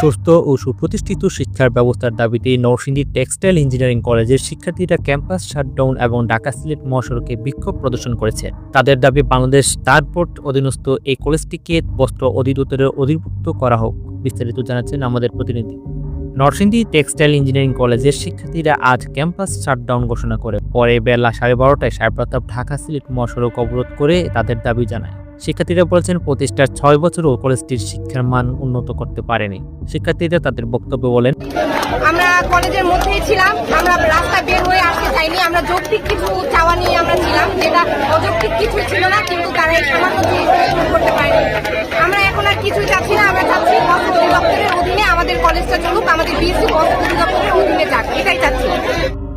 সুস্থ ও সুপ্রতিষ্ঠিত শিক্ষার ব্যবস্থার দাবিতে নরসিংদী টেক্সটাইল ইঞ্জিনিয়ারিং কলেজের শিক্ষার্থীরা ক্যাম্পাস শাটডাউন এবং ঢাকা সিলেট মহাসড়কে বিক্ষোভ প্রদর্শন করেছে। তাদের দাবি, বাংলাদেশ স্টারবোর্ড অধীনস্থ এই কলেজটিকে বস্ত্র অধিদপ্তরের অধিভুক্ত করা হোক। বিস্তারিত জানাচ্ছেন আমাদের প্রতিনিধি। নরসিংদী টেক্সটাইল ইঞ্জিনিয়ারিং কলেজের শিক্ষার্থীরা আজ ক্যাম্পাস শাটডাউন ঘোষণা করে। পরে বেলা সাড়ে বারোটায় সাহেবপ্রতাপ ঢাকা সিলেট মহাসড়ক অবরোধ করে তাদের দাবি জানায়। শিক্ষার্থীরা বলেছেন, প্রতিষ্ঠার ছয় বছরও কলেজটির শিক্ষার মান উন্নত করতে পারেনি। শিক্ষার্থীরা তাদের বক্তব্য বলেন, আমরা কলেজের মধ্যেই ছিলাম, আমরা রাস্তায় বের হয়ে আসতে চাইনি, আমরা যৌক্তিক কিছু চাওয়া নিয়ে আমরা ছিলাম, যেটা অযৌক্তিক কিছু ছিল না, কিন্তু তারা এই সময় মধ্যে পূরণ করতে পারেনি আমরা এখন আর কিছুই চাচ্ছি না আমরা চাচ্ছি বস্ত্র অধিদপ্তরের অধীনে চলুক, আমাদের বিএসসি অধীনে যাক। এটাই চাচ্ছি।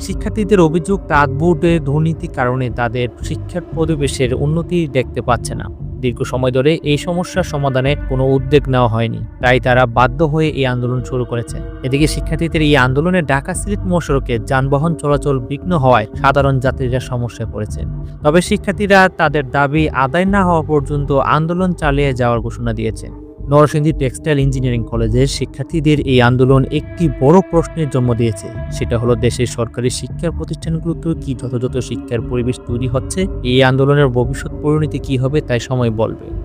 শিক্ষার্থীদের অভিযোগ, তাঁত বোর্ডের দুর্নীতির কারণে তাদের শিক্ষার পরিবেশের উন্নতি দেখতে পাচ্ছে না। দীর্ঘ সময় ধরে এই সমস্যার সমাধানে কোনো উদ্যোগ নেওয়া হয়নি। তাই তারা বাধ্য হয়ে এই আন্দোলন শুরু করেছে। এদিকে শিক্ষার্থীদের এই আন্দোলনে ঢাকা সিলেট মহাসড়কে যানবাহন চলাচল বিঘ্ন হওয়ায় সাধারণ যাত্রীরা সমস্যায় পড়েছেন। তবে শিক্ষার্থীরা তাদের দাবি আদায় না হওয়া পর্যন্ত আন্দোলন চালিয়ে যাওয়ার ঘোষণা দিয়েছে নরসিংদী টেক্সটাইল ইঞ্জিনিয়ারিং কলেজের শিক্ষার্থীদের এই আন্দোলন একটি বড় প্রশ্নের জন্ম দিয়েছে। সেটা হলো, দেশের সরকারি শিক্ষা প্রতিষ্ঠানগুলোতে কি যথাযথ শিক্ষার পরিবেশ তৈরি হচ্ছে? এই আন্দোলনের ভবিষ্যৎ পরিণতি কি হবে, তাই সময় বলবে।